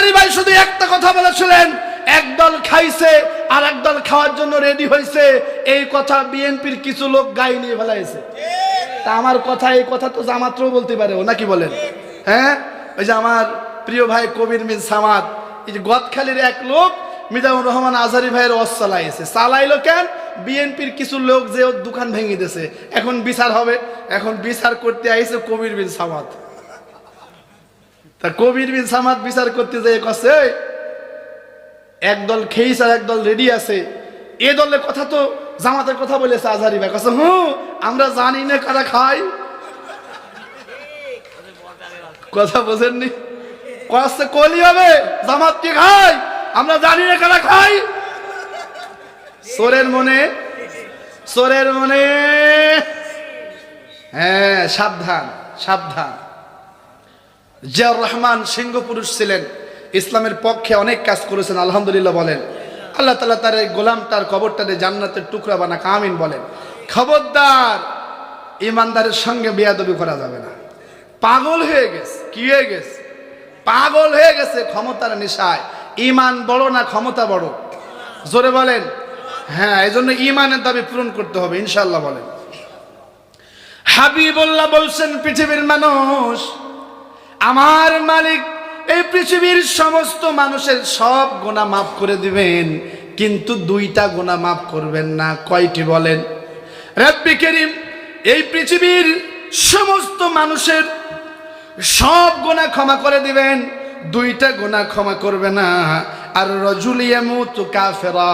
আজারি ভাই, শুধু একটা কথা বলেছিলেন একদল খাইছে আর একদল খাওয়ার জন্য রেডি হয়েছে এই কথা বিএনপির কিছু লোক গায়ে নিয়ে ফেলাইছে। তা আমার কথা, এই কথা তো জামাত্রও বলতে পারে, ও নাকি বলেন? হ্যাঁ? ওই যে আমার প্রিয় ভাই কবির মিন সামাদ, এই যে গদখালির এক লোক মিজানুর রহমান আজারি ভাইয়ের অস চালাইছে। চালাইলো কেন? বিএনপির কিছু লোক যে ওর দোকান ভেঙে দিয়েছে। এখন বিচার হবে, এখন বিচার করতে আইছে কবির বিন সামাদ। তা কবির বিন সামাদ বিচার করতে যেয়ে কছে একদল খেয়েছে আর একদল রেডি আছে। এ দলের কথা তো জামাতের কথা বলেছে আজারি ভাই। কাছে হুম আমরা জানি না কারা খাই কথা বোঝেননি? কষ্ট কলি হবে, জামাত কি খাই আমরা জানি না কারা খাই সোরের মনে সোরের মনে হ্যাঁ সাবধান সাবধান। জিয়াউর রহমান সিংহ পুরুষ ছিলেন। ইসলামের পক্ষে অনেক কাজ করেছেন, আলহামদুলিল্লাহ বলেন। আল্লাহ তালা তার এই গোলাম গোলামটার কবরটারে জান্নাতের টুকরা বানা কামিন বলেন। খবরদার ইমানদারের সঙ্গে বেয়াদবি করা যাবে না। পাগল হয়ে গেছে, কি হয়ে গেছে? পাগল হয়ে গেছে ক্ষমতার নেশায়। ইমান বড় না ক্ষমতা বড়? জোরে বলেন। হ্যাঁ এই জন্য ইমানের দাবি পূরণ করতে হবে ইনশাল্লাহ বলেন। হাবিবুল্লাহ বলছেন, পৃথিবীর মানুষ আমার মালিক এই পৃথিবীর সমস্ত মানুষের সব গোনা মাফ করে দিবেন, কিন্তু দুইটা গোনা মাফ করবেন না। কয়টি বলেন? রাব্বি করিম, এই পৃথিবীর সমস্ত মানুষের সব গোনা ক্ষমা করে দিবেন, দুইটা গোনা ক্ষমা করবে না। আর রজুলিয়ামুত কাফেরা,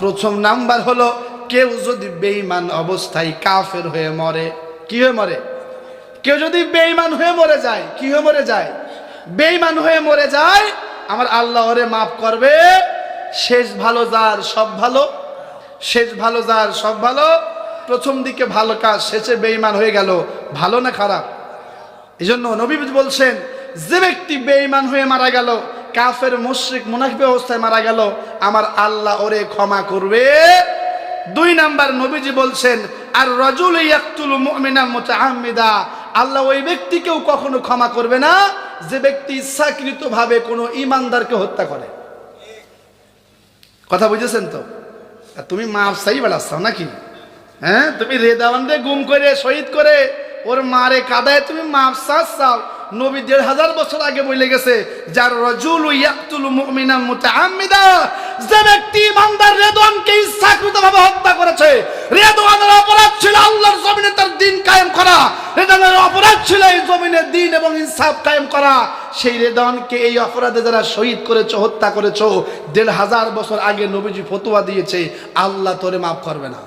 প্রথম নাম্বার হলো, কেউ যদি বেঈমান অবস্থায় কাফের হয়ে মরে, কি হয়ে মরে? কেউ যদি বেঈমান হয়ে মরে যায়, কি হয়ে মরে যায়? বেঈমান হয়ে মরে যায়, আমার আল্লাহ ওরে মাফ করবে। শেষ ভালো যার, সব ভালো। শেষ ভালো যার, সব ভালো। প্রথম দিকে ভালো কাজ, শেষে বেঈমান হয়ে গেল। ভালো না খারাপ? এই জন্য নবী বলছেন, যে ব্যক্তি বেঈমান হয়ে মারা গেল, কাফের, মুশরিক, মুনাফিক অবস্থায় মারা গেল, আমার আল্লাহ ওরে ক্ষমা করবে। দুই নাম্বার নবীজি বলছেন, আর রজুল ইয়াকতুল মুমিনা মুতাআম্মিদা। আল্লাহ ওই ব্যক্তিকেও কখনো ক্ষমা করবে না যে ব্যক্তি ইচ্ছাকৃতভাবে কোনো ইমানদারকে হত্যা করে। কথা বুঝেছেন তো? তুমি মাফ সাই বেড়াচ্ছ নাকি? হ্যাঁ? তুমি রেদাওয়ানরে গুম করে, শহীদ করে, ওর মারে কাদায় তুমি মাফ চাও। নবী দেড় হাজার বছর আগে বলে গেছে যার রজুল ইয়াকতুল মুমিনা মুতাআম্মিদা যে ব্যক্তি ইমানদার রেদওয়ানকে ইচ্ছাকৃতভাবে হত্যা করেছে রেদওয়ানের অপরাধ ছিল আল্লাহর জমিনে তার দিন কায়েম করা রেদওয়ানের অপরাধ ছিল এই জমিনে দিন এবং ইনসাফ কায়েম করা সেই রেদওয়ানকে এই অপরাধে যারা শহীদ করেছ হত্যা করেছ দেড় হাজার বছর আগে নবীজি ফতোয়া দিয়েছে আল্লাহ তোরে মাফ করবে না।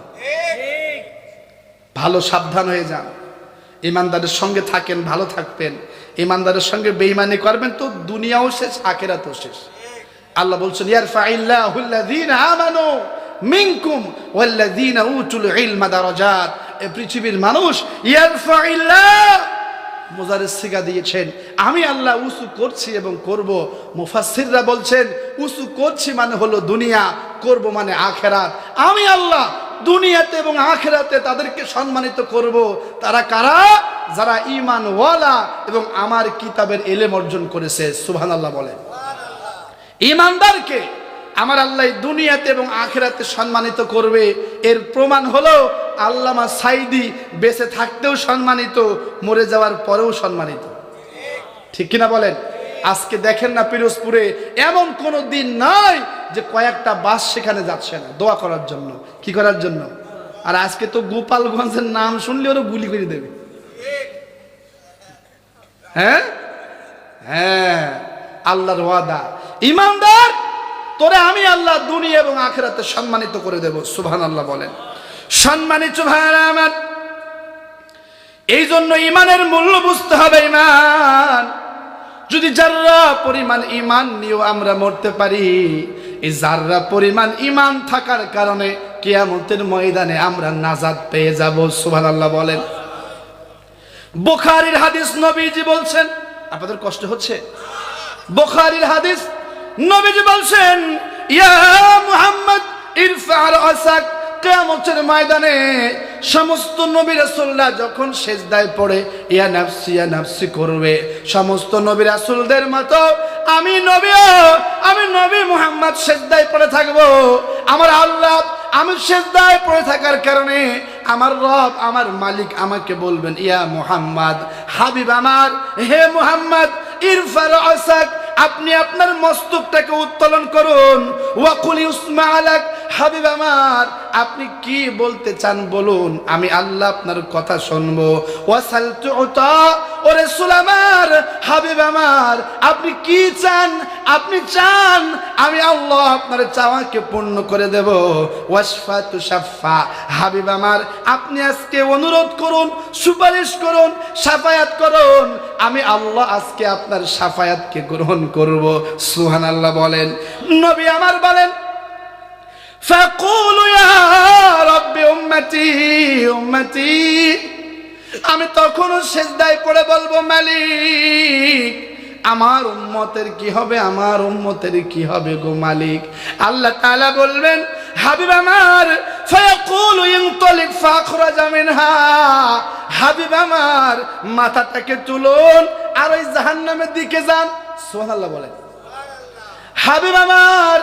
ভালো সাবধান হয়ে যান। ইমানদারের সঙ্গে থাকেন ভালো থাকবেন। ইমানদারের সঙ্গে বেইমানি করবেন তো দুনিয়াও শেষ, আখেরাতও শেষ। আল্লাহ বলছেন ইয়ার ফাইল্লাহুল্লাযীনা আমানু মিনকুম ওয়াল্লাযীনা উতুল ইলমা দারাজাত। এই পৃথিবীর মানুষ ইয়ার ফাইল্লাহ মোজারের সিগা দিয়েছেন। আমি আল্লাহ উসু করছি এবং করব। মুফাসসিররা বলছেন, উসু করছি মানে হলো দুনিয়া, করব মানে আখেরাত। আমি আল্লাহ দুনিয়াতে এবং আখেরাতে তাদেরকে সম্মানিত করব। তারা কারা? যারা ইমান ওয়ালা এবং আমার কিতাবের এলেম অর্জন করেছে। সুবহান আল্লাহ বলেন ইমানদারকে আমার আল্লাহ দুনিয়াতে এবং আখেরাতে সম্মানিত করবে। এর প্রমাণ হলো আল্লামা সাইদি বেঁচে থাকতেও সম্মানিত, মরে যাওয়ার পরেও সম্মানিত। ঠিক কিনা বলেন? আজকে দেখেন না পিরোজপুরে এমন কোনো দিন নাই যে কয়েকটা বাস সেখানে যাচ্ছে না, দোয়া করার জন্য। কি করার জন্য? আর আজকে তো গোপালগঞ্জের নাম শুনলে ওরা গুলি করে দেবে। হ্যাঁ? হ্যাঁ আল্লাহর ওয়াদা। ইমানদার, তোরে আমি আল্লাহ দুনিয়া এবং আখেরাতে সম্মানিত করে দেব সুবহান আল্লাহ বলেন। সম্মানিত ভাইরা আমার এই জন্য ইমানের মূল্য বুঝতে হবে ইমান। যদি যার্রা পরিমাণ ইমান নিয়েও আমরা মরতে পারি, এই যার্রা পরিমাণ ইমান থাকার কারণে কিয়ামতের ময়দানে আমরা নাজাদ পেয়ে যাব, সুবহানাল্লাহ বলেন। বুখারীর হাদিস নবীজি বলছেন, আপনাদের কষ্ট হচ্ছে? বুখারীর হাদিস নবীজি বলছেন, ইয়া মুহাম্মদ ইরফা ময়দানে সমস্ত নবী রাসূলরা যখন সেজদায় পড়ে, ইয়া নাফসি ইয়া নাফসি করবে। সমস্ত নবী রাসূলদের মতো আমি নবীও, আমি নবী মুহাম্মদ সেজদায় পড়ে থাকব। আমার আল্লাহ আমি সেজদায় পড়ে থাকার কারণে আমার রব, আমার মালিক আমাকে বলবেন, ইয়া মুহাম্মদ, হাবিব আমার, হে মুহাম্মদ ইরফার আসাক আপনি আপনার মস্তকটাকে উত্তোলন করুন। ওয়াকুলি উসমা আলাক হাবিব আমার, আপনি কি বলতে চান বলুন? আমি আল্লাহ আপনার কথা শুনব। ওয়াসালতু উতা ও হাবিব আমার, আপনি কি চান? আপনি চান, আমি আল্লাহ আপনার চাওয়াকে পূর্ণ করে দেব। ওয়াসফা তুষাফা হাবিব আমার, আপনি আজকে অনুরোধ করুন, সুপারিশ করুন, সাফায়াত করুন। আমি আল্লাহ আজকে আপনার সাফায়াতকে গ্রহণ করব। সুহান আল্লাহ বলেন। নবী আমার বলেন فقولوا يا رب উম্মতি উম্মতি আমি তখনও সেজদায় পড়ে বলবো মালিক আমার উম্মতের কি হবে আমার উম্মতের কি হবে গো মালিক আল্লাহ তাআলা বলবেন হাবিব আমার ফায়াকুলু ইনতালিক ফাখরাজ মিনহা হাবিব আমার মাথাটাকে তুলুন আর ওই জাহান্নামের দিকে যান সুবহানাল্লাহ বলেন হাবিব আমার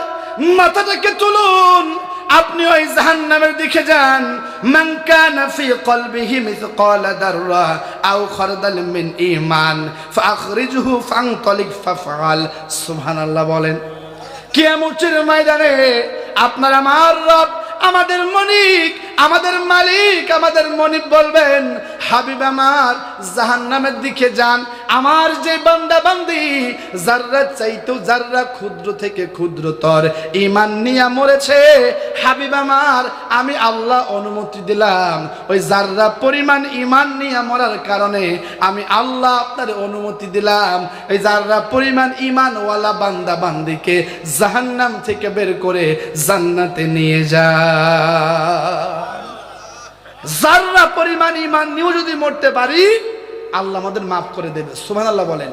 মাথাটাকে তুলুন। আপনি ওই জাহান্নামের দিকে যান। মান কানা ফি কলবিহি মিসকালা দাররা আও খারদাল মিন ঈমান, ফাখরিজহু ফানতালিক ফাফআল। সুবহানাল্লাহ বলেন, কিয়ামতের ময়দানে আপনার আমার রব আমাদের মনিক আমাদের মালিক, আমাদের মনিক বলবেন, হাবিব আমার জাহান্নামের দিকে যান, আমার যে বান্দা যাররা চাইতো, যাররা ক্ষুদ্র থেকে ক্ষুদ্রতর। ইমান নিয়ে মরেছে। হাবিব আমার, আমি আল্লাহ অনুমতি দিলাম। ওই যাররা পরিমাণ ইমান নিয়ে মরার কারণে আমি আল্লাহ আপনার অনুমতি দিলাম। এই যাররা পরিমাণ ইমানওয়ালা বান্দা বান্দিকে জাহান্নাম থেকে বের করে জান্নাতে নিয়ে যা যাররা পরিমাণ ইমান নিয়েও যদি মরতে পারি, আল্লাহ আমাদের মাফ করে দেবে। সুমান আল্লাহ বলেন।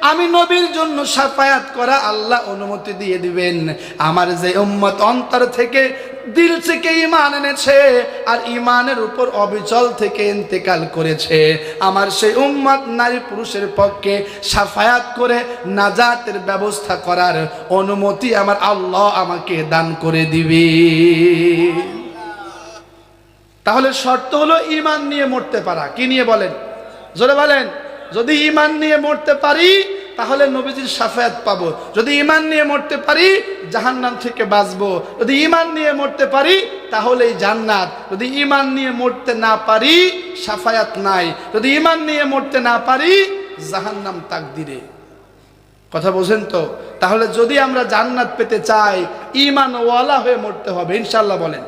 আমি নবীর জন্য সাফায়াত করা আল্লাহ অনুমতি দিয়ে দিবেন। আমার যে উম্মত অন্তর থেকে দিল থেকে ইমান এনেছে আর ইমানের উপর অবিচল থেকে ইন্তেকাল করেছে। আমার সেই উম্মত নারী পুরুষের পক্ষে সাফায়াত করে নাজাতের ব্যবস্থা করার অনুমতি আমার আল্লাহ আমাকে দান করে দিবে। তাহলে শর্ত হলো ইমান নিয়ে মরতে পারা। কি নিয়ে বলেন? জোরে বলেন। যদি ইমান নিয়ে মরতে পারি, তাহলে নবীজির সাফায়াত পাবো। যদি ইমান নিয়ে মরতে পারি, জাহান্নাম থেকে বাঁচবো। যদি ইমান নিয়ে মরতে পারি, তাহলেই জান্নাত। যদি ইমান নিয়ে মরতে না পারি, সাফায়াত নাই। যদি ইমান নিয়ে মরতে না পারি, জাহান্নাম তাকদিরে। কথা বোঝেন তো? তাহলে যদি আমরা জান্নাত পেতে চাই ইমান ওয়ালা হয়ে মরতে হবে ইনশাল্লাহ বলেন।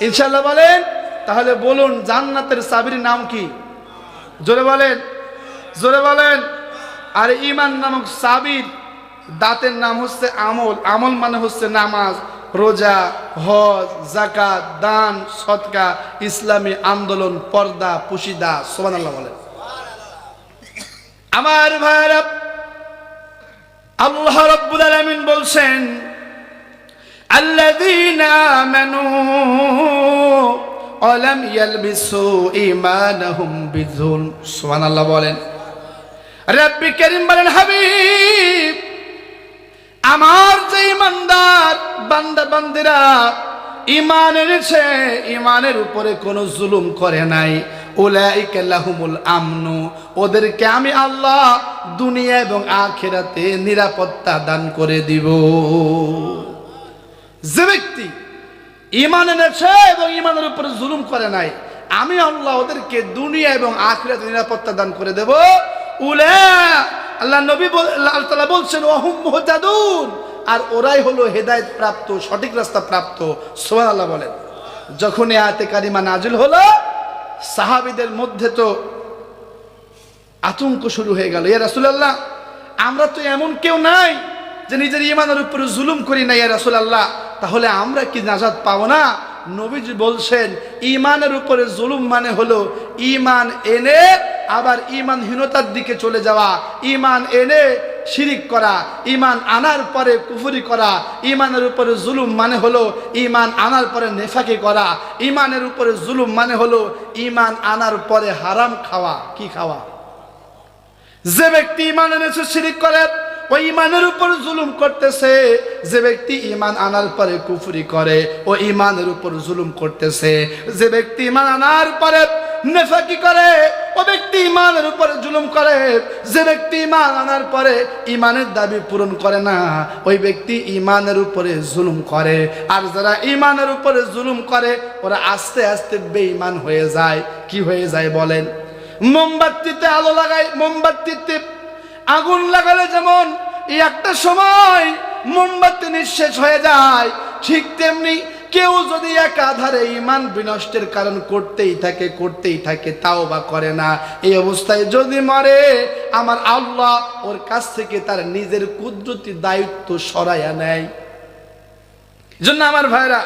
ইনশাল্লাহ বলেন, তাহলে বলুন, জান্নাতের সাবির নাম কি? জোরে বলেন। জোরে বলেন আর ইমান নামক সাবির দাঁতের নাম হচ্ছে আমল আমল মানে হচ্ছে নামাজ রোজা হজ জাকাত দান সৎকা ইসলামী আন্দোলন পর্দা পুশিদা সোমান আল্লাহ বলেন আমার ভাইরা আল্লাহ রব্বুল আলামিন বলছেন الذين آمنوا ولم يلبسوا إيمانهم بالظلم سبحان الله বলেন রব্বি করিম বলেন, হাবিব, আমার যে ইমানদার বান্দা বান্দিরা ইমান এনেছে, ইমানের উপরে কোনো জুলুম করে নাই। লাহুমুল আমনু, ওদেরকে আমি আল্লাহ দুনিয়া এবং আখেরাতে নিরাপত্তা দান করে দিব। যে ব্যক্তি ইমান এনেছে এবং ইমানের উপরে জুলুম করে নাই, আমি আল্লাহ ওদেরকে দুনিয়া এবং আখেরাতে নিরাপত্তা দান করে দেব। উলা, আল্লাহ নবী আল্লাহ তাআলা বলছেন মুহতাদুন। আর ওরাই হলো হেদায়েত প্রাপ্ত, সঠিক রাস্তা প্রাপ্ত। সুবহানাল্লাহ বলেন। যখন আয়াতে কারিমা নাজিল হলো, সাহাবীদের মধ্যে তো আতঙ্ক শুরু হয়ে গেল। ইয়া রাসূলুল্লাহ, আমরা তো এমন কেউ নাই যে নিজের ইমানের উপরে জুলুম করি না, ইয়া রাসূলুল্লাহ। তাহলে আমরা কি নাজাদ পাবো না? নবীজি বলছেন ইমানের উপরে জুলুম মানে হলো ইমান এনে আবার ইমানহীনতার দিকে চলে যাওয়া ইমান এনে শিরিক করা ইমান আনার পরে কুফুরি করা ইমানের উপরে জুলুম মানে হলো ইমান আনার পরে নেফাকি করা ইমানের উপরে জুলুম মানে হলো ইমান আনার পরে হারাম খাওয়া, কি খাওয়া? যে ব্যক্তি ইমান এনেছে, শিরিক করে ওই ইমানের উপর জুলুম করতেছে। যে ব্যক্তি ইমান আনার পরে কুফরি করে, ও ইমানের উপর জুলুম করতেছে। যে ব্যক্তি ইমান আনার পরে নেফাকি করে, ও ব্যক্তি ইমানের উপরে জুলুম করে। যে ব্যক্তি ইমান আনার পরে ইমানের দাবি পূরণ করে না, ওই ব্যক্তি ইমানের উপরে জুলুম করে। আর যারা ইমানের উপরে জুলুম করে, ওরা আস্তে আস্তে বেঈমান হয়ে যায়। কি হয়ে যায় বলেন? মোমবাতিতে আলো লাগায়, মোমবাতিতে আগুন লাগালে যেমন একটা সময় মোমবাতি নিঃশেষ হয়ে যায়, ঠিক তেমনি কেউ যদি একাধারে ইমান বিনষ্টের কারণ করতেই থাকে করতেই থাকে, তাও বা করে না। এই অবস্থায় যদি মরে, আমার আল্লাহ ওর কাছ থেকে তার নিজের কুদরতি দায়িত্ব সরাইয়া নেয়। জন্য আমার ভাইরা,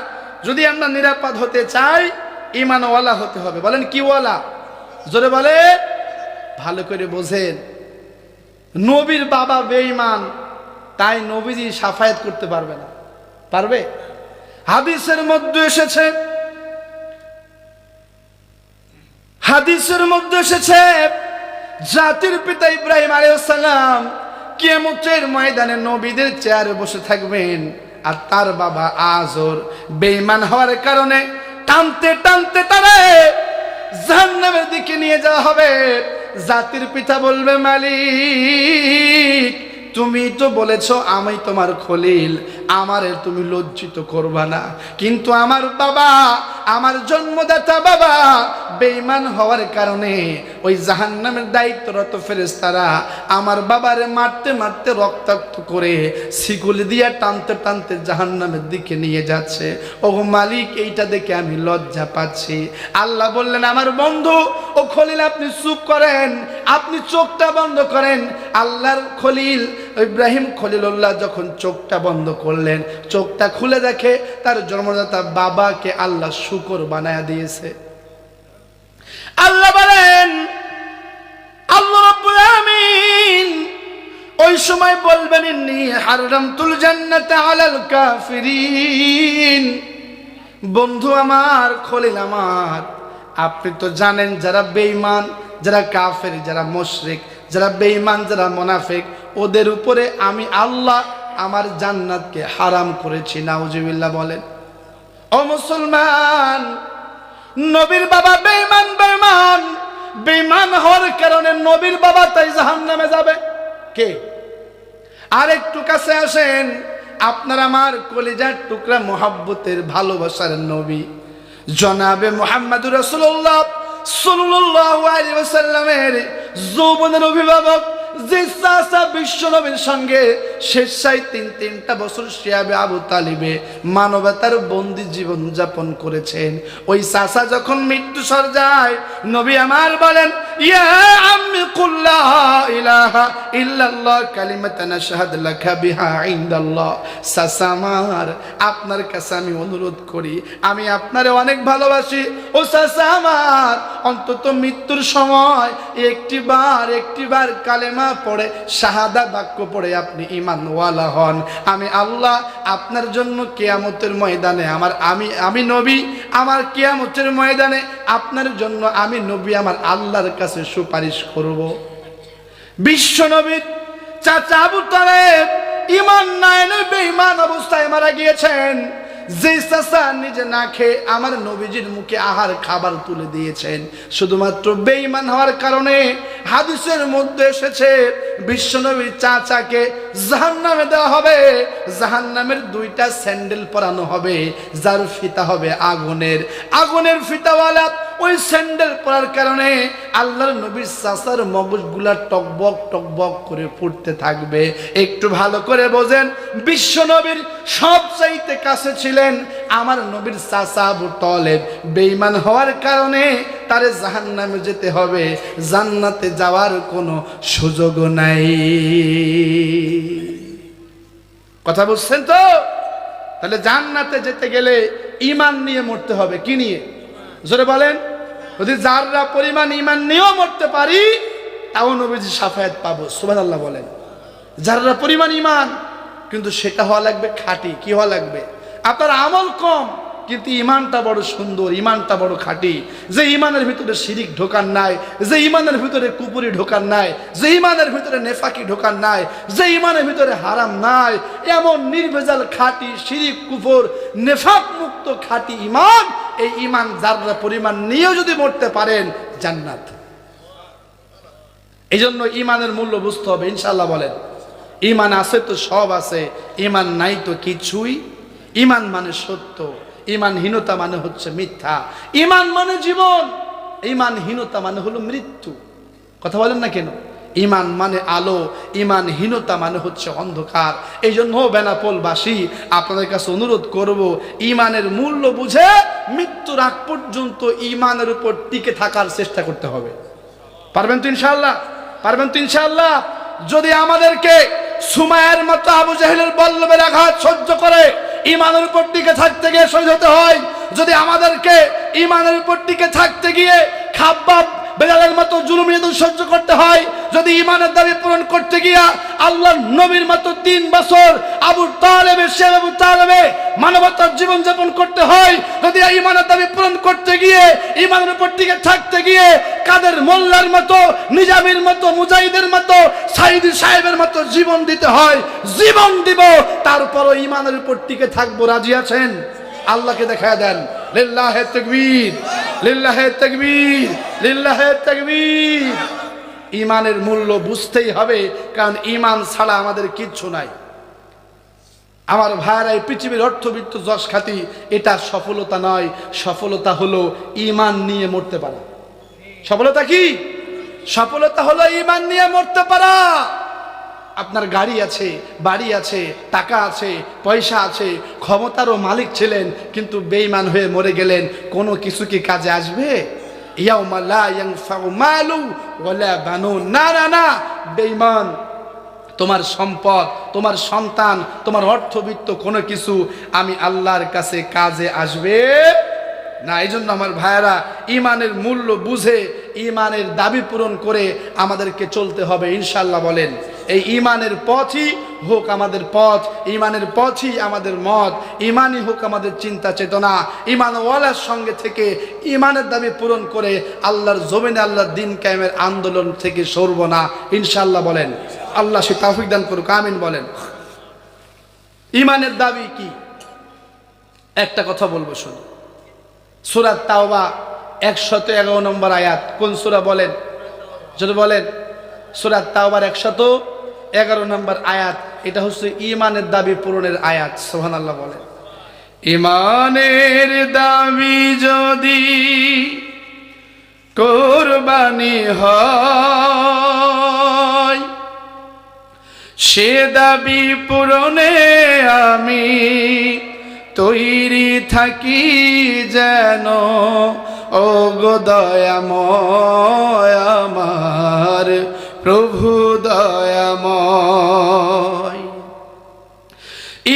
যদি আমরা নিরাপদ হতে চাই ইমানওয়ালা হতে হবে। বলেন, কি ওয়ালা? জোরে বলে, ভালো করে বোঝেন। নবীর বাবা বেঈমান, তাই নবীজি সাফায়াত করতে পারবে না। পারবে? হাদিসের মধ্যে এসেছে, হাদিসের মধ্যে এসেছে, জাতির পিতা ইব্রাহিম আলাইসাল্লাম কিয়ামতের ময়দানে নবীদের চেয়ারে বসে থাকবেন, আর তার বাবা আজর বেঈমান হওয়ার কারণে টানতে টানতে তারে জাহান্নামের দিকে নিয়ে যাওয়া হবে। জাতির পিতা বলবে মালিক তুমি তো বলেছ আমি তোমার খলিল। আমারে তুমি লজ্জিত করবা না। কিন্তু আমার বাবা, আমার জন্মদাতা বাবা বেঈমান হওয়ার কারণে ওই জাহান্নামের দায়িত্বরত ফেরেস্তারা আমার বাবারে মারতে মারতে রক্তাক্ত করে শিকুল দিয়া টানতে টানতে জাহান্নামের দিকে নিয়ে যাচ্ছে। ও মালিক, এইটা দেখে আমি লজ্জা পাচ্ছি। আল্লাহ বললেন, আমার বন্ধু, ও খলিল, আপনি চুপ করেন। আপনি চোখটা বন্ধ করেন। আল্লাহর খলিল, ইব্রাহিম খলিলুল্লাহ যখন চোখটা বন্ধ করলেন চোখটা খুলে দেখে তার জন্মদাতা বাবাকে আল্লাহ শুকর বানায়া দিয়েছে। আল্লাহ বলেন, আল্লাহ ওই সময় বলবেন বন্ধু আমার, খলিল আমার, আপনি তো জানেন যারা বেঈমান, যারা কাফের, যারা মুশরিক, যারা বেঈমান, যারা মুনাফিক, ওদের উপরে আমি আল্লাহ আমার জান্নাতকে হারাম করেছি, নাউজুবিল্লাহ বলেন। ও মুসলমান, নবীর বাবা বেমান বেমান বেমান হওয়ার কারণে নবীর বাবা তাই জাহান্নামে যাবে। কে? আর একটু কাছে আসেন। আপনার আমার কলিজার টুকরা মোহাব্বতের ভালোবাসার নবী। জনাবে মোহাম্মদুর রসুল্লাহ ওয়াসাল্লামের যৌবনের অভিভাবক সঙ্গে তিন তিনটা বছর মানবতার বন্দি জীবন যাপন করেছেন। ওই চাষা যখন মৃত্যু সর যায় নবী আমার বলেন আপনার কাছে আমি অনুরোধ করি, আমি আপনারে অনেক ভালোবাসি। ও আমার, অন্তত মৃত্যুর সময় একটি বার একটি বার কালেমা পড়ে, শাহাদা বাক্য পড়ে আপনি ইমানওয়ালা হন। আমি আল্লাহ আপনার জন্য কেয়ামতের ময়দানে, আমার আমি আমি নবী, আমার কেয়ামতের ময়দানে আপনার জন্য আমি নবী, আমার আল্লাহর কাছে সুপারিশ করব। বিশ্ব নবীর চাচা আবু তালেব ইমান নাইনে বেঈমান অবস্থায় মারা গিয়েছেন। যে চাচা নিজে না খেয়ে আমার নবীজির মুখে আহার খাবার তুলে দিয়েছেন। শুধুমাত্র বেঈমান হওয়ার কারণে হাদিসের মধ্যে এসেছে, বিশ্বনবীর চাচাকে জাহান্নামে দেওয়া হবে। জাহান্নামের দুইটা স্যান্ডেল পরানো হবে, যার ফিতা হবে আগুনের। আগুনের ফিতাওয়ালা ওই স্যান্ডেল পরার কারণে আল্লাহর নবীর চাচার মগজগুলা টকবক টকবক করে ফুটতে থাকবে। একটু ভালো করে বোঝেন, বিশ্ব নবীর সব চাইতে কাছে ছিলেন আমার নবীর চাচা আবু বেইমান হওয়ার কারণে তারে জাহান্নামে যেতে হবে। জান্নাতে যাওয়ার কোনো সুযোগ নাই। কথা বুঝছেন তো? তাহলে জান্নাতে যেতে গেলে ইমান নিয়ে মরতে হবে, কি নিয়ে? জোরে বলেন। যদি যাররা পরিমাণ ইমান নিয়েও মরতে পারি, তাও নবীজি সাফায়াত পাবো সুবান আল্লাহ বলেন। যাররা পরিমাণ ইমান কিন্তু সেটা হওয়া লাগবে খাঁটি, কি হওয়া লাগবে? আপনার আমল কম কিন্তু ইমানটা বড় সুন্দর, ইমানটা বড় খাঁটি। যে ইমানের ভিতরে শিরিক ঢোকার নাই, যে ইমানের ভিতরে কুপুরি ঢোকার নাই, যে ইমানের ভিতরে নেফাকি ঢোকার নাই, যে ইমানের ভিতরে হারাম নাই, এমন নির্ভেজাল খাঁটি শিরিক কুপুর নেফাক মুক্ত খাঁটি ইমান, এই ইমান যাররা পরিমাণ নিয়েও যদি মরতে পারেন, জান্নাত। এই জন্য ইমানের মূল্য বুঝতে হবে ইনশাল্লাহ বলেন। ইমান আছে তো সব আছে, ইমান নাই তো কিছুই, ইমান মানে সত্য। ইমানহীনতা মানে হচ্ছে মিথ্যা। ইমান মানে জীবন, ইমানহীনতা মানে হলো মৃত্যু। কথা বলেন না কেন? ইমান মানে আলো, ইমানহীনতা মানে হচ্ছে অন্ধকার। এই জন্য বেনাপোলবাসী, আপনাদের কাছে অনুরোধ করব, ইমানের মূল্য বুঝে মৃত্যুর আগ পর্যন্ত ইমানের উপর টিকে থাকার চেষ্টা করতে হবে। পারবেন তো ইনশাল্লাহ পারবেন তো ইনশাল্লাহ যদি আমাদেরকে সুমায়ের মতো আবু জাহেলের বল্লভের আঘাত সহ্য করে ইমানের উপর টিকে থাকতে গিয়ে শহীদ হতে হয়। যদি আমাদেরকে ইমানের উপর টিকে থাকতে গিয়ে খাব্বাব বেলালের মতো জুলুম নির্যাতন সহ্য করতে হয়। যদি ইমানের দাবি পূরণ করতে গিয়া আল্লাহ নবীর মতো তিন বছর আবু তালেবে শেখ আবু তালেবে মানবতার জীবন যাপন করতে হয়, যদি ইমানের দাবি পূরণ করতে গিয়ে ইমানের উপর টিকে থাকতে গিয়ে কাদের মোল্লার মতো, নিজামের মতো, মুজাহিদের মতো সাইদি সাহেবের মতো জীবন দিতে হয়, জীবন দিব, তারপরও ইমানের উপর টিকে থাকব, রাজি আছেন? আল্লাহকে দেখায় দেন। লিল্লাহে তাকবীর লিল্লাহে তাকবীর লিল্লাহে তাকবীর। ইমানের মূল্য বুঝতেই হবে, কারণ ইমান ছাড়া আমাদের কিচ্ছু নাই। আমার ভাইয়েরা, এই পৃথিবীর অর্থবিত্ত যশ খাতি এটা সফলতা নয়। সফলতা হলো ইমান নিয়ে মরতে পারা। সফলতা কি? সফলতা হলো ইমান নিয়ে মরতে পারা। আপনার গাড়ি আছে, বাড়ি আছে, টাকা আছে, পয়সা আছে, ক্ষমতারও মালিক ছিলেন, কিন্তু বেইমান হয়ে মরে গেলেন, কোনো কিছু কি কাজে আসবে? না না না বেইমান তোমার সম্পদ, তোমার সন্তান, তোমার অর্থবিত্ত কোনো কিছু আমি আল্লাহর কাছে কাজে আসবে না। এই জন্য আমার ভাইয়েরা ইমানের মূল্য বুঝে ইমানের দাবি পূরণ করে আমাদেরকে চলতে হবে ইনশাল্লাহ বলেন। এই ইমানের পথই হোক আমাদের পথ ইমানের পথই আমাদের মত ইমানই হোক আমাদের চিন্তা চেতনা ইমানওয়ালার সঙ্গে থেকে ইমানের দাবি পূরণ করে আল্লাহর জমিনে আল্লাহর দিন কায়েমের আন্দোলন থেকে সরব না। ইনশাল্লাহ বলেন, আল্লাহ সে তাফিক দান করুক, আমিন বলেন। ইমানের দাবি কি? একটা কথা বলব, শুনুন। সুরাত তাওবা একশত এগারো নম্বর আয়াত, কোন সুরা বলেন? যদি বলেন সুরাত তাওবার একশত এগারো নম্বর আয়াত, এটা হচ্ছে ইমানের দাবি পূরণের আয়াত সোহান আল্লাহ বলেন ইমানের দাবি যদি কোরবানি হয়, সে দাবি পূরণে আমি তৈরি থাকি যেন ও গো দয়াময় আমার প্রভু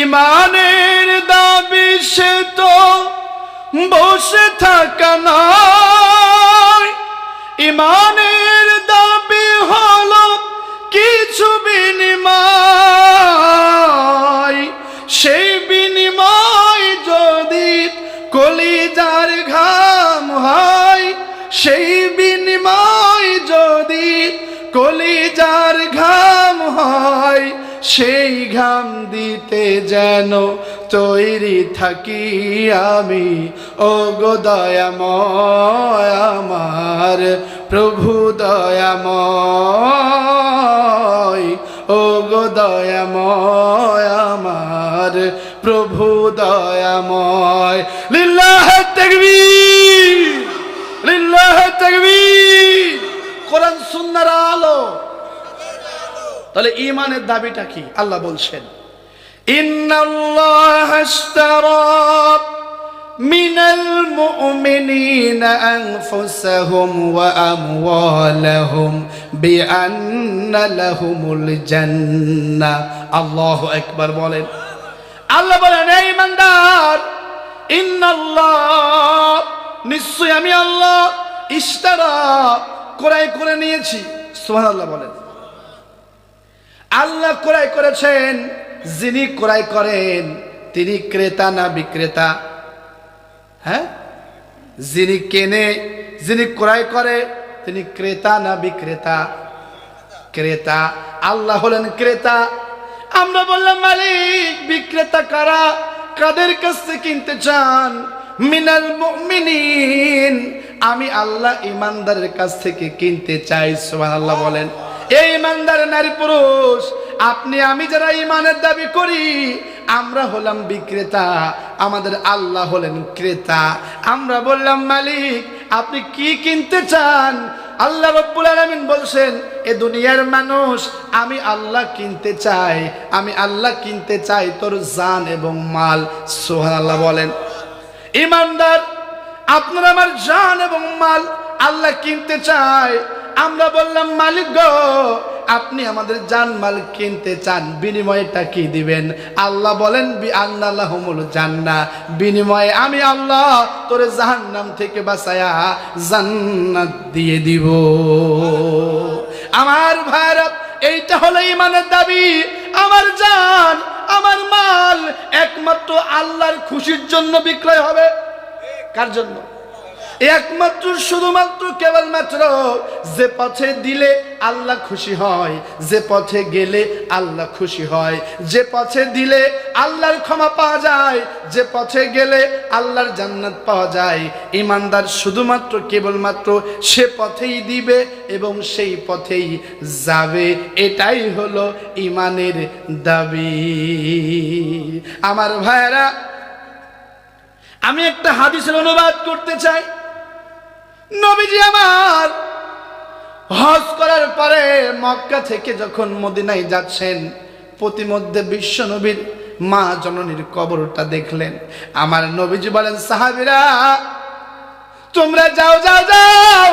ইমানের দাবি সে তো বসে থাকা নয়। ইমানের সেই ঘাম দিতে যেন তৈরি থাকি আমি। ও গো আমার, প্রভু দয়াময়। ও গো দয়াময় আমার, প্রভু দয়াময়। লিল্লাহ তাকবীর লিল্লাহ তাকবীর। কোরআন সুন্নাহর আলো। তাহলে ইমানের দাবিটা কি? আল্লাহ বলছেন, ইন্নাল্লাহ আকবার বলেন। আল্লাহ বলেন এই ইমানদার ইন্নাল্লাহ নিশ্চয় আমি আল্লাহ, ইশতারা করে নিয়েছি। সুবহানাল্লাহ বলেন। আল্লাহ ক্রয় করেছেন, যিনি ক্রয় করেন, তিনি ক্রেতা না বিক্রেতা? হ্যাঁ? যিনি কেনে, যিনি ক্রয় করে, তিনি ক্রেতা না বিক্রেতা? ক্রেতা। আল্লাহ হলেন ক্রেতা। আমরা বললাম, মালিক, বিক্রেতা কারা? কাদের কাছ কিনতে চান? মিনাল আমি আল্লাহ ইমানদারের কাছ থেকে কিনতে চাই, সুবহানাল্লাহ বলেন। এই ইমানদার নারী পুরুষ, আপনি, আমি যারা ইমানের দাবি করি, আমরা হলাম বিক্রেতা, আমাদের আল্লাহ হলেন ক্রেতা। আমরা বললাম, মালিক, আপনি কি কিনতে চান? আল্লাহ রব্বুল আলামিন বলছেন, এ দুনিয়ার মানুষ, আমি আল্লাহ কিনতে চাই, আমি আল্লাহ কিনতে চাই তোর জান এবং মাল। সুবহানাল্লাহ বলেন। ইমানদার, আপনার আমার জান এবং মাল আল্লাহ কিনতে চায় আমরা বললাম, মালিক গো, আপনি আমাদের জান মাল কিনতে চান, বিনিময়টা কি দিবেন? আল্লাহ বলেন, বি আল্লাহমুল জান্না, বিনিময়ে আমি আল্লাহ তোর জাহান্নাম থেকে বাঁচায়া জান্নাত দিয়ে দিব। আমার ভারত এইটা হলো ইমানের দাবি। আমার জান, আমার মাল একমাত্র আল্লাহর খুশির জন্য বিক্রয় হবে। কার জন্য? একমাত্র, শুধুমাত্র কেবলমাত্র যে পথে দিলে আল্লাহ খুশি হয়, যে পথে গেলে আল্লাহ খুশি হয়, যে পথে দিলে আল্লাহর ক্ষমা পাওয়া যায়, যে পথে গেলে আল্লাহর জান্নাত পাওয়া যায়, ইমানদার শুধুমাত্র, কেবলমাত্র সে পথেই দিবে এবং সেই পথেই যাবে। এটাই হলো ইমানের দাবি। আমার ভাইয়েরা, আমি একটা হাদিসের অনুবাদ করতে চাই। নবীজি আমার। হজ করার পরে মক্কা থেকে যখন মদিনায় যাচ্ছেন, প্রতিমধ্যে বিশ্ব নবীর মা জননীর কবরটা দেখলেন। আমার নবীজি বলেন, সাহাবিরা, তোমরা যাও যাও যাও।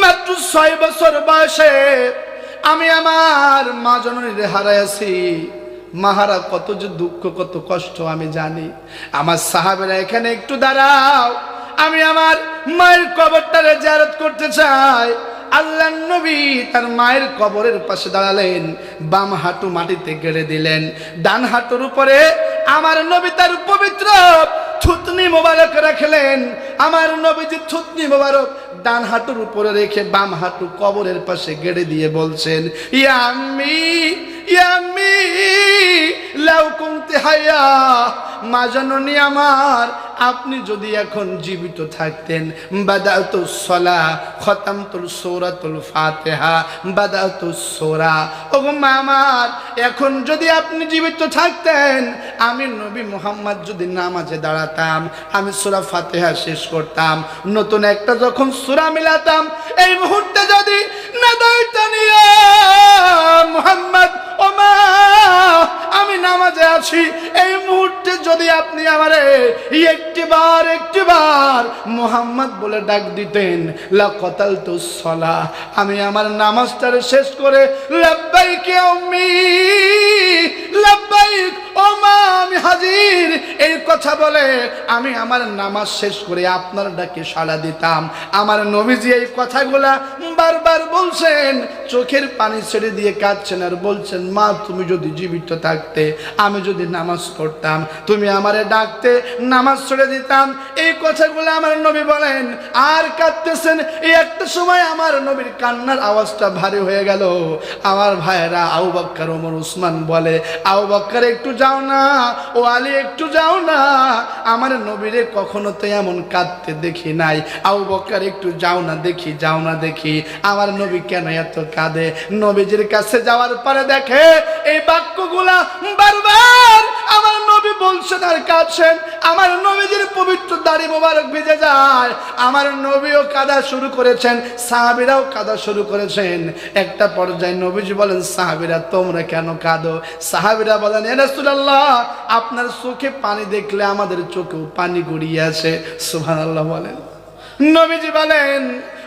মাত্র ছয় বছর বয়সে আমি আমার মা জননীর হারাইছি মাহারা কত যে দুঃখ, কত কষ্ট, আমি জানি। আমার সাহাবেরা এখানে একটু দাঁড়াও। আমি আমার মায়ের কবরটারে জারত করতে চাই। আল্লাহ নবী তার মায়ের কবরের পাশে দাঁড়ালেন, বাম হাঁটু মাটিতে গেড়ে দিলেন। ডান হাঁটুর উপরে আমার নবী তার পবিত্র থুতনি মোবারক রাখলেন। আমার নবীজি থুতনি মোবারক ডান হাঁটুর উপরে রেখে বাম হাঁটু কবরের পাশে গেড়ে দিয়ে বলছেন ইয়াম্মি ইয়াম্মি লাউ কুনতে হায়া মা জননী আমার, আপনি যদি এখন জীবিত থাকতেন বাদাতুল সলা খতামতুল সৌরাতুল ফাতেহা বাদাতুল সোরা। ওগো মা আমার, এখন যদি আপনি জীবিত থাকতেন, আমি নবী মোহাম্মদ যদি নামাজে দাঁড়াতাম, আমি সুরা ফাতেহা শেষ করতাম। নতুন একটা যখন সুরা মিলাতাম, এই মুহূর্তে যদি না দায়িত্ব মোহাম্মদ আমি নামাজে আছি। এই মুহূর্তে যদি আপনি আমারে একটিবার একটিবার একটি মোহাম্মদ বলে ডাক দিতেন লাকতাল তো সলা, আমি আমার নামাজটারে শেষ করে, লাব্বাইক উম্মি লাব্বাইক ও মা হাজির। এই কথা বলে আমি আমার নামাজ শেষ করে আপনার ডাকে সাড়া দিতাম। আমার নবীজি এই কথাগুলা বারবার বলছেন। চোখের পানি ছেড়ে দিয়ে কাঁদছেন আর বলছেন, মা, তুমি যদি জীবিত থাকতে, আমি যদি নামাজ পড়তাম, তুমি আমারে ডাকতে, নামাজ ছেড়ে দিতাম। এই কথাগুলো আমার নবী বলেন। আর কাঁদতেছেন। এই একটা সময় আমার নবীর কান্নার আওয়াজটা ভারী হয়ে গেল। আমার ভাইয়েরা আউ বাক্কার, ওমর উসমান বলে আউ বাক্কার, একটু যাও না। ও আলী একটু যাও না। আমার নবীরে কখনো তো এমন কাঁদতে দেখি নাই। আউ বকার একটু যাও না দেখি, যাও না দেখি। আমার নবী কেন এত কাঁদে? নবীজির কাছে যাওয়ার পরে দেখে এই বাক্যগুলা বারবার আমার বলছেন আর কাঁদছেন, আমার নবীজির পবিত্র দাড়ি মোবারক ভিজে যায়। আমার নবীও কাদা শুরু করেছেন, সাহাবিরাও কাদা শুরু করেছেন। একটা পর্যায়ে নবীজি বলেন, সাহাবিরা, তোমরা কেন কাঁদো? সাহাবিরা বলেন, এ রাসূলুল্লাহ, আপনার চোখে পানি দেখলে আমাদের চোখেও পানি গড়িয়ে আসে। সুবহানাল্লাহ বলেন। নবীজি বলেন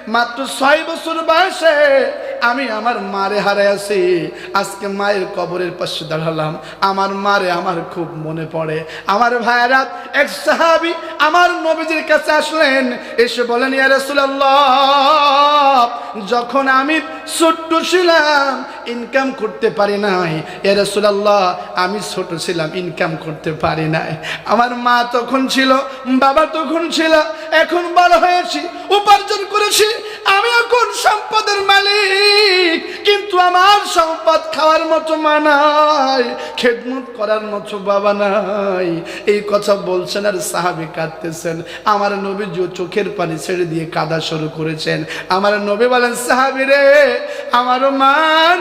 মাত্র ছয় বছর বয়সে আমি আমার মারে হারাই আছি আজকে মায়ের কবরের পাশে দাঁড়ালাম। আমার মারে আমার খুব মনে পড়ে। আমার ভাইয়েরা এক সাহাবি আমার নবীজির কাছে আসলেন, এসে বলেন, ইয়া যখন আমি ছোট্ট ছিলাম ইনকাম করতে পারি নাই। ইয়া রাসূলুল্লাহ, আমি ছোট ছিলাম ইনকাম করতে পারি নাই। আমার মা তখন ছিল, বাবা তখন ছিল, এখন বড় হয়েছি, উপার্জন করেছি। আমি এখন সম্পদের মালিক, কিন্তু আমার সম্পদ খাওয়ার মতো মা নাই, খেদমত করার মতো বাবা নাই। এই কথা বলছেন আর সাহাবি কাঁদতেছেন। আমার নবী চোখের পানি ছেড়ে দিয়ে কাদা শুরু করেছেন। আমার নবী বলেন, সাহাবি রে, আমারও মা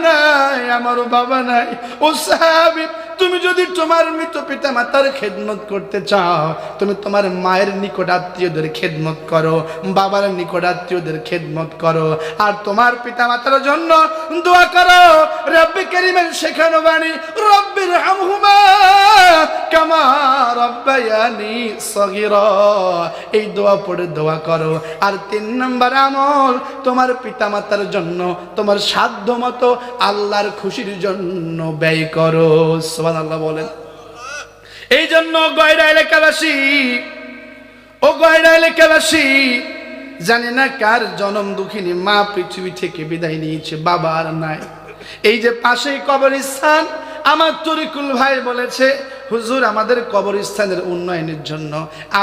নাই, আমারও বাবা নাই। ও সাহাবি তুমি যদি তোমার মৃত পিতা মাতার খেদমত করতে চাও, তুমি তোমার মায়ের নিকট আত্মীয়দের খেদমত করো, বাবার নিকট আত্মীয়দের খেদমত করো, আর তোমার পিতা মাতার জন্য দোয়া করো, রব্বি করিমের শেখানো বাণী রব্বির হামহুমা এই দোয়া পড়ে দোয়া করো। আর তিন নম্বর আমল, তোমার পিতা মাতার জন্য তোমার সাধ্য মতো আল্লাহর খুশির জন্য ব্যয় করো। সোমান আল্লাহ বলেন। এই জন্য গয়রা এলাকাবাসী, ও গয়রা এলাকাবাসী, জানি না কার জনম দুঃখিনী, মা পৃথিবী থেকে বিদায় নিয়েছে, বাবা আর নাই। এই যে পাশেই কবরস্থান, আমার তরিকুল ভাই বলেছে হুজুর, আমাদের কবরস্থানের উন্নয়নের জন্য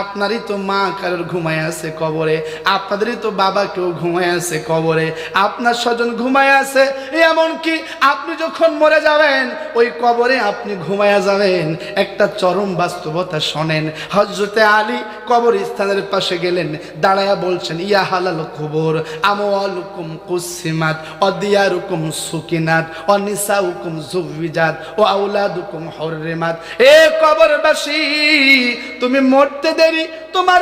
আপনারই তো মা কারোর ঘুমায় আছে কবরে, আপনাদেরই তো বাবা কেউ ঘুমায় আছে কবরে, আপনার স্বজন ঘুমায় আছে। এমনকি আপনি যখন মরে যাবেন, ওই কবরে আপনি ঘুমায়া যাবেন। একটা চরম বাস্তবতা শোনেন। হজরতে আলী কবরস্থানের পাশে গেলেন, দাঁড়ায়া বলছেন, ইয়া হালাল কবর, আমওয়ালুকুম কুসিমাত অদিয়ারুকুম সুকিনাত অনিসাউকুম জুবিজাত ও আউলাদুকুম হররিমাত। এ কবরবাসী তুমি মরতে দেরি তোমার